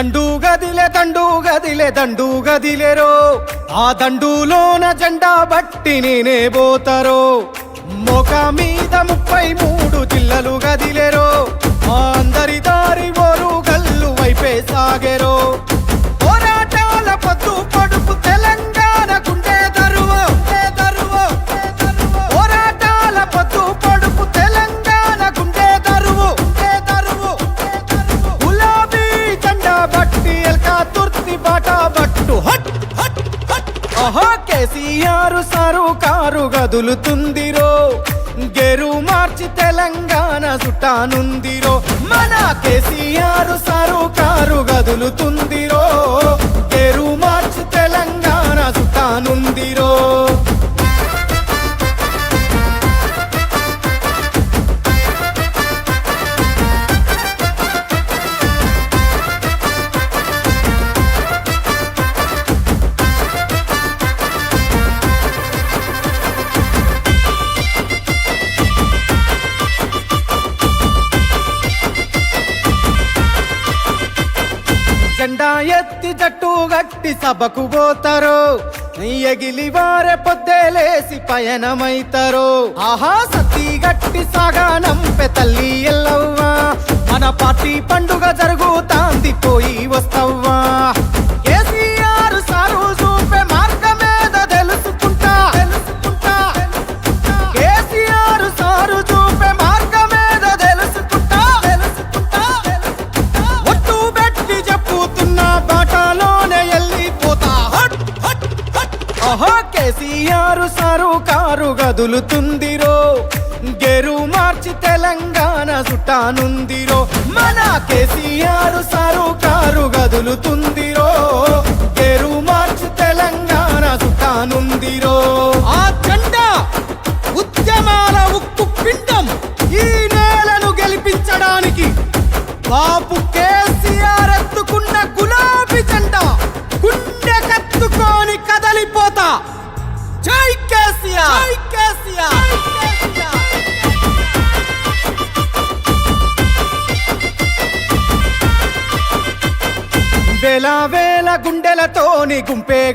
దండూ గదిలే దండూ గదిలే దండూ గదిలేరో ఆ దండులోన జెండా బట్టి నేనే పోతారో. మొక మీద ముప్పై మూడు జిల్లలు గదిలేరో. కేసీఆర్ సారు కారు గదులుతుందిరో. గెరు మార్చి తెలంగాణ చుట్టానుందిరో మన జెండా ఎత్తి జట్టు గట్టి సభకు పోతారు. ఎగిలి వారే పొద్దేలేసి పయనమైతారు. ఆహా సతి గట్టి సాగానంపె తల్లి ఎల్లవ్వా. మన పార్టీ పండుగ జరుగుతాంది పోయి వస్తవ్వా. హట్ కేసీఆర్ సారు కారు గదులుతుందిరో. గెరు మార్చి తెలంగాణ చుట్టానుందిరో మన కేసీఆర్ సారు కారు గదులుతుందిరో. గెరు మార్చి తెలంగాణ చుట్టానుందిరో ఆ జెండా ఉద్యమాల ఉక్కు పిండం ఈ నేలను గెలిపించడానికి బాపు కేసీఆర్ ఎత్తుకున్న గులాబీ కత్తుకొని కదలిపోతా. జై కేసీఆర్. జై కేసీఆర్. వేల వేల గుండెలతోని గుంపే